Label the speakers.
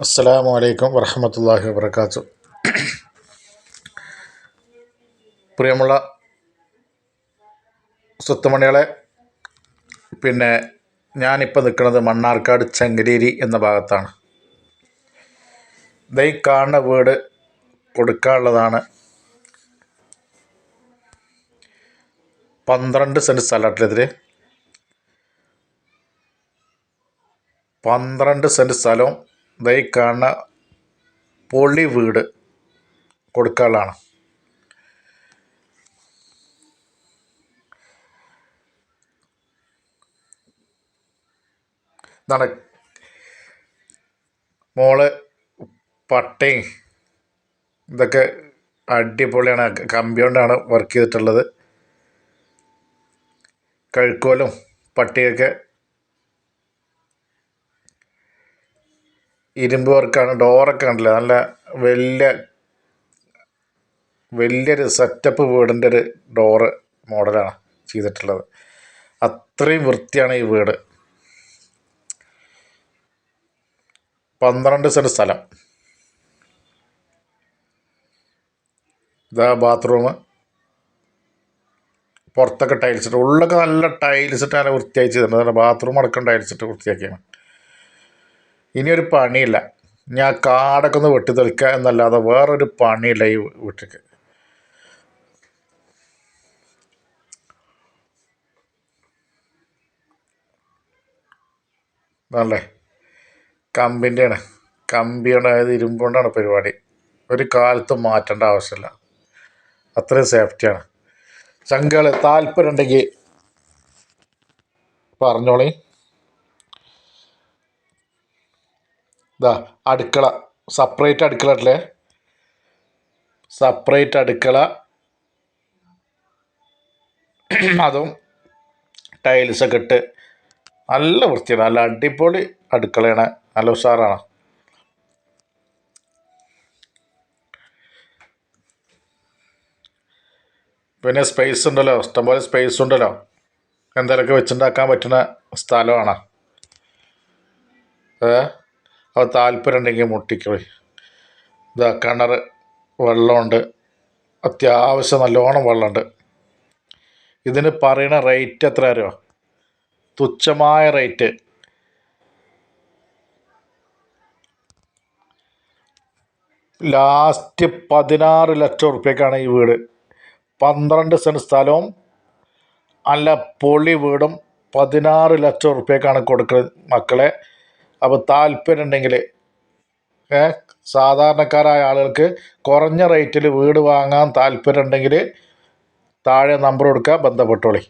Speaker 1: അസ്സലാമു വലൈക്കും വർഹമത്തല്ലാഹി വാത്തു പ്രിയമുള്ള സ്വത്തുമണികളെ പിന്നെ ഞാനിപ്പോൾ നിൽക്കുന്നത് മണ്ണാർക്കാട് ചങ്കരേരി എന്ന ഭാഗത്താണ്. ദൈ കാണുന്ന വീട് കൊടുക്കാനുള്ളതാണ്. പന്ത്രണ്ട് സെന്റ് സ്ഥലത്തിനെതിരെ പന്ത്രണ്ട് സെന്റ് സ്ഥലവും ദൈ കാണുന്ന പൊളി വീട് കൊടുക്കാനുള്ളതാണ് നട മോൾ പട്ടയും ഇതൊക്കെ അടിപൊളിയാണ്. കമ്പി കൊണ്ടാണ് വർക്ക് ചെയ്തിട്ടുള്ളത്. കഴുക്കോലും പട്ടിയൊക്കെ ഇരുമ്പ് വർക്കാണ് ഡോറൊക്കെ കണ്ടില്ല? നല്ല വലിയ വലിയൊരു സെറ്റപ്പ് വീടിന്റെ ഒരു ഡോറ് മോഡലാണ് ചെയ്തിട്ടുള്ളത്. അത്രയും വൃത്തിയാണ് ഈ വീട്. പന്ത്രണ്ട് സെന്റ് സ്ഥലം. ഇതാ ബാത്റൂം പുറത്തൊക്കെ ടൈൽസ് ഇട്ട് ഉള്ളൊക്കെ നല്ല ടൈൽസ് ഇട്ട് നല്ല വൃത്തിയായി ചെയ്തിട്ടുണ്ട്. ബാത്റൂം അടക്കം ടൈൽസ് ഇട്ട് വൃത്തിയാക്കിയാണ്. ഇനിയൊരു പണിയില്ല. ഞാൻ കാടൊക്കെ ഒന്ന് വെട്ടി തെളിക്കുക എന്നല്ലാതെ വേറൊരു പണിയില്ല ഈ വീട്ടിലേക്ക് നല്ല കമ്പിന്റെയാണ്. കമ്പിയാണ് അതായത് ഇരുമ്പുകൊണ്ടാണ് പരിപാടി. ഒരു കാലത്തും മാറ്റേണ്ട ആവശ്യമില്ല. അത്രയും സേഫ്റ്റിയാണ്. ചങ്കുകൾ താല്പര്യം ഉണ്ടെങ്കിൽ പറഞ്ഞോളി. ഇതാ അടുക്കള. സെപ്പറേറ്റ് അടുക്കള അല്ലേ? സെപ്പറേറ്റ് അടുക്കള. അതും ടൈൽസൊക്കെ ഇട്ട് നല്ല വൃത്തിയാണ് നല്ല അടിപൊളി അടുക്കളയാണ്. നല്ല ഉഷാറാണ്. പിന്നെ സ്പേസ് ഉണ്ടല്ലോ. ഇഷ്ടംപോലെ സ്പേസ് ഉണ്ടല്ലോ. എന്തെങ്കിലുമൊക്കെ വെച്ചുണ്ടാക്കാൻ പറ്റുന്ന സ്ഥലമാണ്. ഏ? അത് താല്പര്യം ഉണ്ടെങ്കിൽ മുട്ടിക്കോളി. ഇതാ കിണർ വെള്ളമുണ്ട്. അത്യാവശ്യം നല്ലോണം വെള്ളമുണ്ട്. ഇതിന് പറയണ റേറ്റ് എത്ര അറിയോ? തുച്ഛമായ റേറ്റ്. ലാസ്റ്റ് പതിനാറ് ലക്ഷം ഉറുപ്പ്യക്കാണ് ഈ വീട്. പന്ത്രണ്ട് സെന്റ് സ്ഥലവും നല്ല പൊളി വീടും പതിനാറ് ലക്ഷം ഉറുപ്പ്യക്കാണ് കൊടുക്കുന്നത് മക്കളെ. അപ്പോൾ താല്പര്യം ഉണ്ടെങ്കിൽ ഏ സാധാരണക്കാരായ ആളുകൾക്ക് കുറഞ്ഞ റേറ്റിൽ വീട് വാങ്ങാൻ താല്പര്യം ഉണ്ടെങ്കിൽ താഴെ നമ്പർ കൊടുക്കുക ബന്ധപ്പെട്ടോളി.